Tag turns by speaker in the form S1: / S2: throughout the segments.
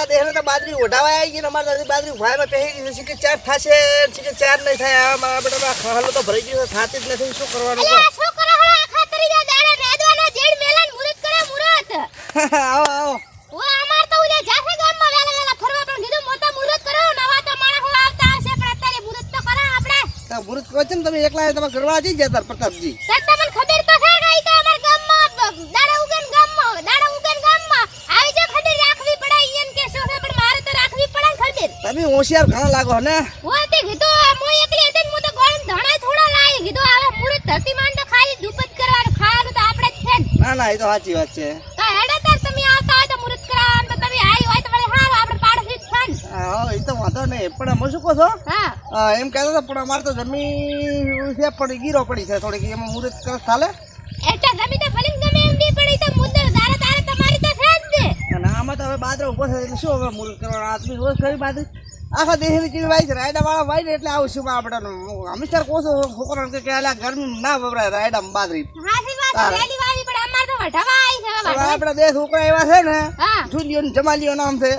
S1: આખા દેહને તો બાજરી ઓઢાવા આવી ગઈ અમારે દાદી બાદરી ભાઈમાં પહેરી ગઈ છે કે ચાર થશે શીખે ચાર નહીં થાય. આ મારા બેટા ખાલો તો ભરાઈ ગયો છે થાતી જ નથી. શું કરવાનું
S2: અલે આ હળા આખા તરી દાડા નેદવાના જેડ મેલાન મુરત કરે મુરત.
S1: આવો આવો.
S2: ઓ અમાર તો ઉલે જાફે ગામમાં વેલા વેલા ફરવા પણ કીધું મોટા મુરત કરો નવા તો માણસો આવતા હશે પણ અત્યારે મુરત તો કરો આપણે.
S1: તા મુરત કહો છે ને તમે એકલા તમે કરવા જઈ ગયા તાર પ્રતાપજી.
S2: તમને ખબર તો છે કે ઈ તો અમાર ગામમાં દાડા ઉગન ગામમાં દાડા ઉગન ગામમાં આવી જે ખબર રાખવી પડે ઈયન કે શું છે પણ મારે તો રાખવી પડે ને ખબર
S1: તમે હોશિયાર ઘણા લાગો ને?
S2: ઓય તે કીધું મોય એકલી હતી હું તો ગોળન ધણા થોડા લાવી કીધું હવે પૂરી ધરતી માન તો ખાલી દુપત કરવાનું ખાવાનું તો આપણે જ છે ને.
S1: ના એ તો સાચી વાત છે.
S2: તો હેડે તાર તમે આવતા હોય તો મુરત કરાવવાનું તો તમે આવી હોય તો વળી હારું આપણે પાડોશી જ છે
S1: હા એ તો વાંધો નહીં પણ અમે શું કહો છો?
S2: હા.
S1: એમ કહેતા તો પણ અમારે તો જમીન છે પણ ગીરો પડી છે થોડીક એમાં મુરત કરે થાલે
S2: એટલે ગમે તો ભલે ગમે એમ ની પડી તો મુદ્દે તારે તારે તમારી તો છે જ ને.
S1: ના આમાં તો હવે બાદરો ઊભો થાય એટલે શું હવે મુરત કરવાના? આદમી રોજ કરી બાજરી આખા દેહની ચીજ વાય છે રાયડા વાળા વાય ને એટલે આવું શું આપણે હંમેશા કોસો છોકરાને કે આલા ગરમી ના વપરાય રાયડા
S2: બાદરી.
S1: આપણા દેશ છોકરા એવા છે ને જુલિયો ને જમાલિયો નામ છે.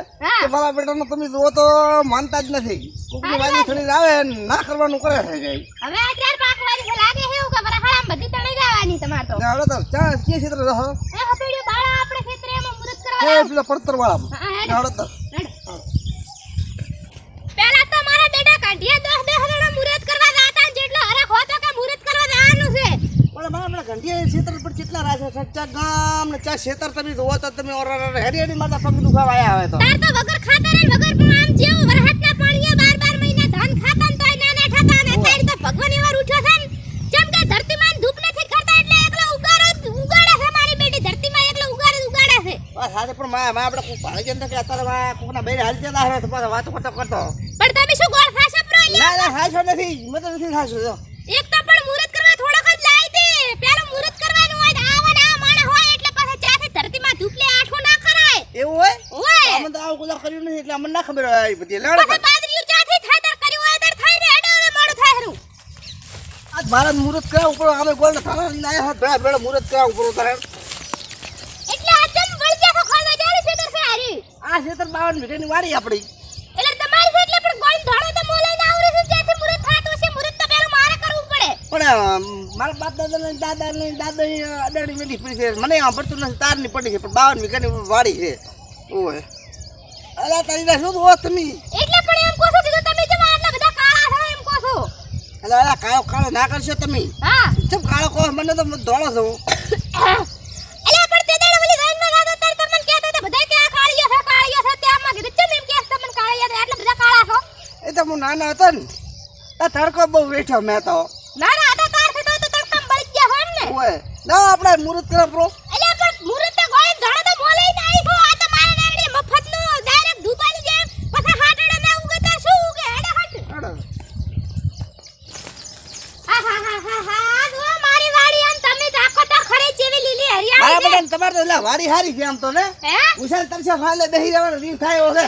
S1: કે મારા બેટાનો તમે જો તો માનતા જ નથી. કુકની વાજી થોડી આવે ના કરવાનું કરે છે કઈ.
S2: હવે આ ચાર પાંચ વારી છે લાગે છે એવું કે વરહાળામાં બધી તણાઈ જવાની તમાર તો.
S1: હવે તો ચા કે ક્ષેત્ર રહો.
S2: એ હપેડ્યું બાળા આપણે ખેતરે એમાં મુરત
S1: એ પેલા પડતર વાળા
S2: હા
S1: હવે તો
S2: હેડો. પહેલા તો મારા દોહ દસ દસ મુરત કરવા જાતા ને જેટલો હરખ હોતો કે મુરત કરવા જવાનું છે.
S1: પણ મારા આપણા ઘંટિયા ક્ષેત્ર પર કેટલા રાજા સચ્ચા ગામ ને ચા ક્ષેત્ર તમે જોવો તો તમે ઓર હેરી હેડી હેડી પગ દુખાવા આયા હવે તો.
S2: તાર તો વગર ખાતર ને વગર પણ આમ જેવું વરહાટના પાણીએ બાર બાર મહિના ધાન ખાતા ને તોય ના ના ખાતા ને તાર તો ભગવાન એવા ઉઠ્યો છે ને. જેમ કે ધરતીમાં ધૂપ નથી કરતા એટલે એકલો ઉગાડો ઉગાડે છે મારી બેટી. ધરતીમાં એકલો ઉગાડે ઉગાડે છે.
S1: બસ સાથે પણ માં માં આપણે કોઈ ભાડે જતા કે અત્યારે કોકના બેરે હાલ જતા હે તો વાત કરતો કરતો.
S2: પણ તમે શું ગોળ ખાશો?
S1: ના ના હાશો નથી. મત નથી હાશો જો.
S2: એક તો પણ મુરત કરવા થોડોક જ લાઈ દે પેલું મુરત કરવાનું હોય તો આવા ના માણા હોય એટલે પાછા ચાથી ધરતીમાં ધૂપ લે આઠો ના ખરાય.
S1: એવું હોય?
S2: ઓય
S1: અમે તો આવું કુલા કર્યું નથી એટલે અમને ના ખબર હોય આ બધી. લેવડે
S2: પાછા પાદરીઓ ચાથી થાય કર્યું હોય તર થાય રે હેડો હવે મોડું થાય હરું.
S1: આજ મારા મુરત કરા ઉપર અમે ગોળ ના થાણા લઈને આયા હતા ભેળા મુરત કરા ઉપર ઉતારે
S2: એટલે આ ચમ તો ખાવા જારી છે તર હારી.
S1: આ ક્ષેત્ર બાવન મીટરની વાડી આપણી
S2: એટલે તમારી છે એટલે પણ ગોળ ધાણો તો મોલાઈ ના આવરે છે જ્યાંથી મુહૂર્ત થાતું છે મુહૂર્ત તો પેલું મારે કરવું પડે
S1: પણ મારા બાપ દાદા દાદા ને દાદા અડાડી મેલી પડી છે. મને સાંભળતું નથી તારની પડી છે પણ બાવન વીઘાની વાડી છે. ઓય. અલા તારી ના શું હો તમે.
S2: એટલે પણ એમ કહો છો કે તમે જેમ આટલા બધા કાળા છો એમ કહો છો.
S1: અલા અલા કાળો કાળો ના કરશો તમે.
S2: હા.
S1: જેમ કાળો કહો મને તો ધોળો છું.
S2: એટલે પણ તે દાડે ઓલી લાઈનમાં ગાતા તાર તમને કહેતા હતા બધા કે આ કાળિયો છે કાળિયો છે. તેમાં કીધું ચમ એમ કે તમને કાળિયા આટલા બધા કાળા છો?
S1: એ તો હું નાનો હતો ને. તડકો બહુ વેઠો મેં તો.
S2: ના ના આટા તાર થતો તો તડકામ બળી જ ગયા હોય. ને
S1: આપણે મુહૂર્ત કરો પ્રો.
S2: એટલે પણ મુહૂર્ત તો ગોળે ધણો તો મોલાઈ ના આવી છો આ તો મારે નાની મફતનું ડાયરેક્ટ દુપારી જેમ પછી હાટડા ના ઉગતા શું ઉગે? હેડા હટ હા હા હા હા હા જો મારી વાડી આમ તમે રાખો તો ખરી જેવી લીલી
S1: મારા
S2: હરિયાળી
S1: બેટા તમારે તો એટલે વાડી હારી છે આમ તો ને?
S2: હે?
S1: ઉછાળ તરસે ફાલે બેહી રહેવાનો રીત થાય એવો છે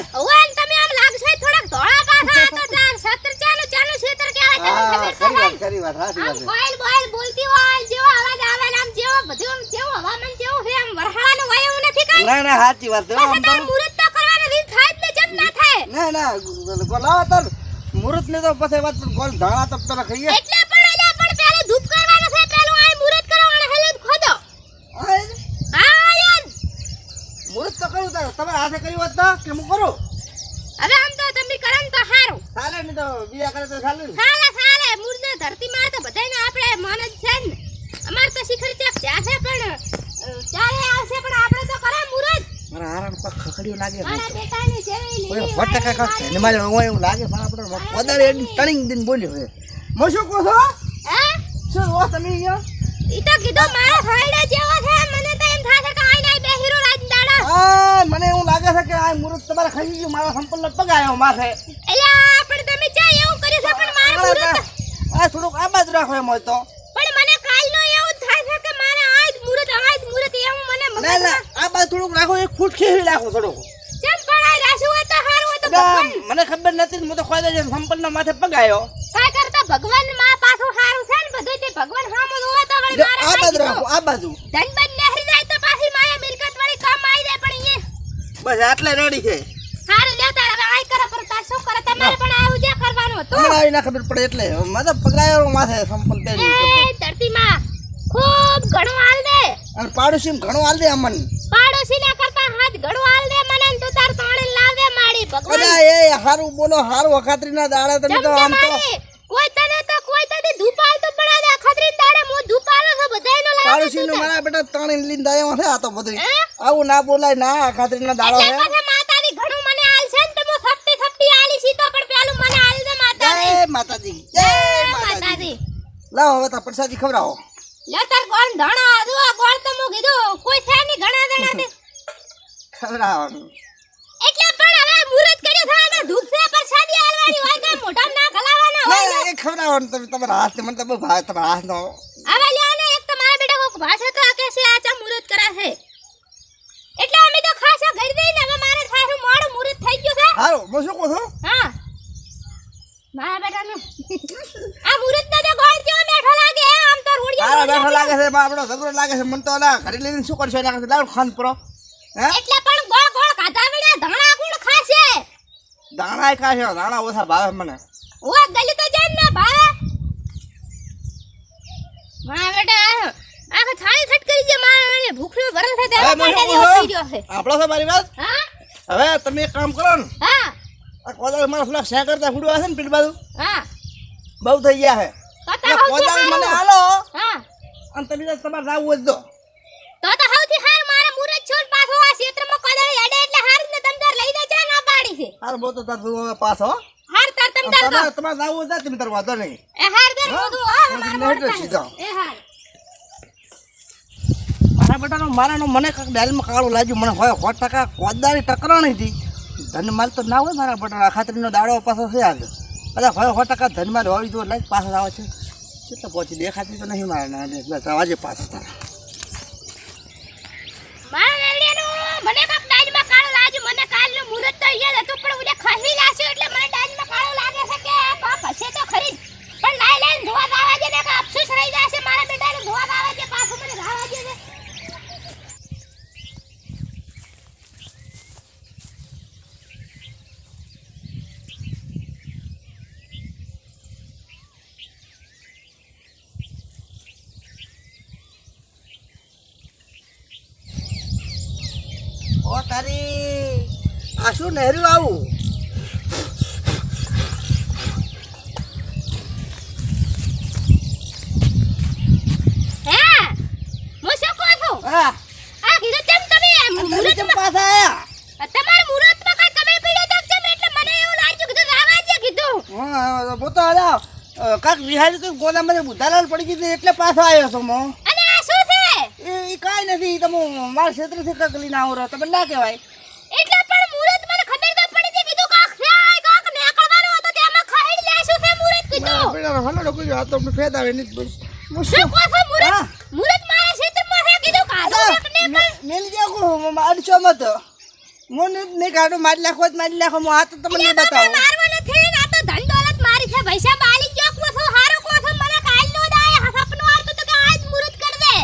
S2: તમે આમ લાગશે થોડાક ધોળા પાછા આ તો ચાર સત્ર ચાલુ ચાલુ ક્ષેત્ર કહેવાય તમને
S1: હા
S2: ખબર
S1: ખરી વાત ખરી વાત સાચી વાત છે.
S2: કોઈલ બોલતી હોય જેવો અવાજ આવે ને આમ જેવો બધું આમ જેવો હવામાન જેવું છે આમ વરહાળાનું હોય નથી કાંઈ?
S1: ના ના સાચી વાત છે. આમ તો
S2: મુહૂર્ત તો કરવાની રીત થાય ને જેમ ના થાય.
S1: ના ના ગોલાવા તાર મુહૂર્ત ને તો પછી વાત પણ ગોલ ધાણા તપ તને ખાઈએ.
S2: એટલે પણ અલ્યા પણ પેલું ધૂપ કરવાનું છે પેલું આ મુહૂર્ત કરો અને હેલે ખોદો.
S1: આય,
S2: હા યાર
S1: મુહૂર્ત તો કરું તો તમે હાથે કર્યું હોત તો? કે હું કરું?
S2: હવે આમ તો તમે કરો ને તો સારું
S1: ચાલે નહીં તો બીજા કરે તો ચાલે ને.
S2: સાલે મૂળને ધરતી માર તો બધાયને આપણે મન જ છે ને અમાર તો શિખર ચાપ જાશે પણ અ, ચાલે આવશે પણ આપણે તો કરે મુહૂર્ત
S1: મારા હારાને પગ ખખડ્યું લાગે ઓય વટ મારે એવું લાગે પણ આપણે વધારે એની દિન બોલ્યો છે હું શું કહું છો?
S2: હે?
S1: શું હો તમે અહીંયા?
S2: ઈ તો કીધું મારા ફાયડા જેવો છે મને તો એમ થાય કે આઈ નાઈ બેહીરો રાત દાડા.
S1: આ મને એવું લાગે છે કે આ મુરત તમારે ખાઈ ગયું મારા સંપલ પગ આવ્યો માથે.
S2: એટલે તમે ચા એવું કરી છે પણ મારા
S1: આ થોડુંક આ બાજુ રાખો એમ હોય તો.
S2: પણ મને કાલનો એવું થાય છે કે મારે આ જ આજ જ એવું મને
S1: ના ના આ બાજુ થોડુંક રાખો એક ફૂટ ખેવી રાખો થોડુંક.
S2: મેડમ
S1: મને ખબર નથી હું તો ખોઈ દેજો સંપલ માથે પગાયો.
S2: કાય કરતા ભગવાનમાં પાછું સારું છે ને બધું તે ભગવાન સામે જોવે તો વળી મારે
S1: આ બાજુ રાખો આ બાજુ.
S2: ધનબન નહેરી જાય તો પાછી માયા મિલકત વળી કામ આવી જાય પણ એ
S1: બસ આટલે રેડી છે. સારું
S2: લે તારે હવે આઈ કરે પર તાર શું કરે? તમારે પણ
S1: આવું જે કરવાનું હતું. મને આવી ના ખબર પડે એટલે. મતલબ પગડાયો માથે સંપલ પહેરી
S2: એ ધરતી માં ખૂબ ઘણો હાલ દે.
S1: અને પાડોશી ઘણો હાલ દે અમન.
S2: પાડોશી ના કરતા હાથ ઘણો હાલ દે મને. લાવ ભગવાન.
S1: અરે એ હારું બોલો હારું અખાત્રી ના દાડા તમે તો આમ તો
S2: કોઈ તને તો કોઈ તને ધૂપાલ તો પડા દે ખતરી દાડે મો ધૂપાલો છો બધાયનો લાવ દે
S1: પાડોશી
S2: તું
S1: મારા બેટા તાણી લઈને દાયો છે આ તો બધું. આવું ના બોલાય ના અખાત્રી ના દાડો છે.
S2: માતાજી ઘણું મને આલ છે ને તો હું થપટી થપટી આલી છી તો પણ પેલું મને આલ દે માતાજી.
S1: જય માતાજી જય માતાજી.
S2: માતાજી.
S1: હવે તો પ્રસાદી ખવડાવો.
S2: લે તાર કોણ ધણો આદુ કોણ તો મુ કીધું કોઈ છે ની ઘણા એટલે પણ હવે મુરત કર્યો થાય ને ધૂપ છે પ્રસાદી આલવાની હોય કે મોઢા ના ખલાવાના હોય
S1: એ ખવડાવવાનું તમે તમારા હાથ મને તો બહુ ભાવે તમારા હાથનો
S2: હવે લ્યો એક તો બેટા કોક ભાષા તો આ કે છે આ ચા મુરત કરે છે એટલે અમે તો ખાસા ઘર દઈને હવે મારે થારું મોડું મુરત થઈ ગયું છે.
S1: હારું હું શું કહું છું?
S2: હા. મારા બેટાનું આ મુરત ના જો ગોળ જેવો બેઠો લાગે આમ તો રૂડિયો
S1: બેઠો લાગે છે આપણો ઝઘડો લાગે છે મને તો ના ઘરે લઈને શું કરશો એના કરતા? લાવ ખાન પરો. હે?
S2: એટલે પણ ગોળ ગોળ ખાધા વિના ધાણા ગુણ ખાશે.
S1: દાણા ખાશે દાણા ઓછા ભાવે મને.
S2: ઓ ગલી તો જાન ના ભાવે. મારા બેટા આખા થાળી થટ કરી દે મારા મને ભૂખનો ભરલ
S1: થાય
S2: દેવા માટે દેવો
S1: કહું
S2: છે
S1: આપણો છે. મારી વાત?
S2: હા?
S1: હવે તમે એક કામ કરો ને.
S2: હા.
S1: આ કોદાળ મારા ફ્લેક શેર કરતા ફૂડવા છે ને પીઠ બાજુ?
S2: હા.
S1: બહુ થઈ ગયા છે. કોદાળ મને હાલો
S2: હા.
S1: અને તમે તમારે રાવું જ દો.
S2: તો તો સૌથી હાર મારે મુરત છોડ પાછો આ ક્ષેત્રમાં કોદાળ હેડે એટલે હારું ને તમ તાર લઈ દેજો છે
S1: હાર બહુ તો તાર તું હવે પાછો
S2: હાર તાર તમ તાર
S1: તમારે તમારે રાવું જ તમે તાર વાંધો નહીં.
S2: એ હાર દર
S1: હા?
S2: મોઢું મારા
S1: નહીં તો
S2: મોઢું
S1: સીધો.
S2: એ હાર.
S1: મારા બેટાનો મારાનો મને ડાલમાં કાળું લાગ્યું. મને હોય સો ટકા કોદાળી ટકરાણી હતી ધનમાલ તો ના હોય મારા બેટાનો. આ ખાતરીનો દાડો પાછો છે આગળ. બધા હોય સો ટકા ધનમાલ હોવી જોઈએ લાઈક પાછો આવે છે. કેટલા પહોંચી દેખાતી તો નહીં મારા આજે પાછો તારા
S2: મારા નાનીયાનું મને કાંક ડાજમાં કાળું લાગ્યું મને કાલનું મુહૂર્ત તો યાદ હતું પણ ઉડે ખસી લાગ્યું એટલે મને ડાજમાં કાળું લાગે છે કે આ પાપ હશે તો ખરી જ. પણ લાઈ લાઈને ધોવા દાવા દે ને કે અફસોસ રહી જશે મારા બેટાને ધોવા દાવા દે પાછું મને ગાવા દે છે
S1: ઓ તારી આ શું નહેર્યું આવું?
S2: હે? આ કીધું ચમ તમે?
S1: તમે પાછા આયા?
S2: તમારા મુહૂર્તમાં કઈ તમે પીડ્યો તો ચમ એટલે મને એવું લાગ્યું રાવા દે કીધું.
S1: હા હું તો કાક વિહારી તો ગોદામાં બુધાલાલ પડી ગઈ એટલે પાછો આવ્યો છું
S2: છે
S1: કાંઈ નથી તમે મારા ક્ષેત્રથી કાંક લઈને આવો રહો તમે ના કહેવાય.
S2: એટલે પણ મુરત મને ખબર તો પડી હતી કીધું કાક છે આ કાક નેકળવાનો હતો તેમાં ખહેડ ખાઈ લેશું છે મુરત કીધું.
S1: પેલા હલો કોઈ આ તો ફેદ આવે ને
S2: શું કહો છો
S1: મુરત?
S2: મુરત મારા ક્ષેત્રમાં છે કીધું કાઢું છે પણ
S1: મેલ જાકો અડચો મત. મને ને કાઢું મારી લાખો જ મારી લાખો હું આ તો તમને બતાવું.
S2: મારવા નથી ને આ તો ધન દોલત મારી છે પૈસા બાલી ગયો કો છો હારો કો છો મને કાલ નો દાય સપનું આવતું તો કે આજ મુહૂર્ત કર દે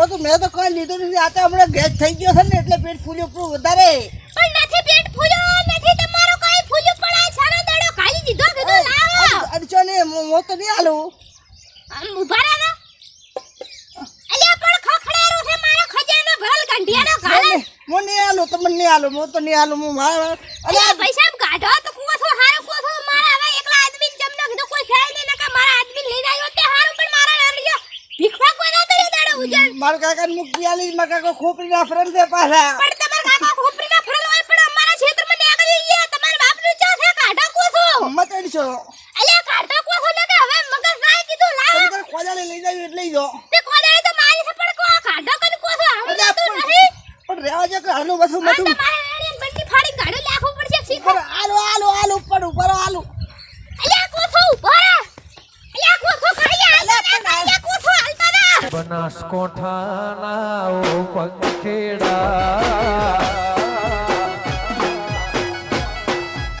S1: પણ મો તો મેં તો કોઈ લીધું નથી. આ તો હમણાં ગેસ થઈ ગયો છે ને એટલે પેટ ફૂલ્યું પૂરું વધારે.
S2: પણ નથી પેટ ફૂલ્યું નથી તમારો કઈ ફૂલ્યું પણ આ સારો દડો ખાલી દીધો કીધું લાવો.
S1: અડચો ને હું તો નહીં હાલું.
S2: આમ ઊભા રહો. અલ્યા પણ ખખડેરો છે મારો ખજાનો ભરલ ગંઢિયાનો ઘાલે
S1: હું નહીં હાલું તમને નહીં હાલું હું તો નહીં હાલું હું મારા
S2: અલ્યા પૈસા કાઢો તો કુવો છો હારો કુવો છો મારા હવે એકલા આદમી જમનો કીધું કોઈ ખેલ નહીં નકા મારા આદમી લઈને આવ્યો તે હારું પણ મારા ભીખવા કોઈ ના તરી દાડો ઉજળ
S1: મારા કાકા મુક્તિ આલી મારા કાકા ખોપરી ના ફરલ છે પાછા.
S2: પણ તમારા કાકા ખોપરીના ફરલ હોય પણ અમારા ક્ષેત્રમાં નીકળી ગયા તમારા બાપનું ચા છે કાઢા કો છો
S1: મત છો.
S2: અલે કાઢા કો છો ને કે હવે મગજ નાય કીધું લા
S1: તમે તારે કોદાળી લઈ જાવી એટલે જો
S2: તે કોદાળે તો મારી છે પણ કો આ કાઢો કન કો છો હવે
S1: તો
S2: નહીં
S1: પણ રેવા જો કે હાલો બધું
S2: આ
S1: બધું.
S2: રેડી મારા ફાડી કાઢો લાખો પડશે શીખો.
S1: આલો આલુ આલુ ઉપર ઉપર આલુ
S3: બનાસકોઠાના પંખેડા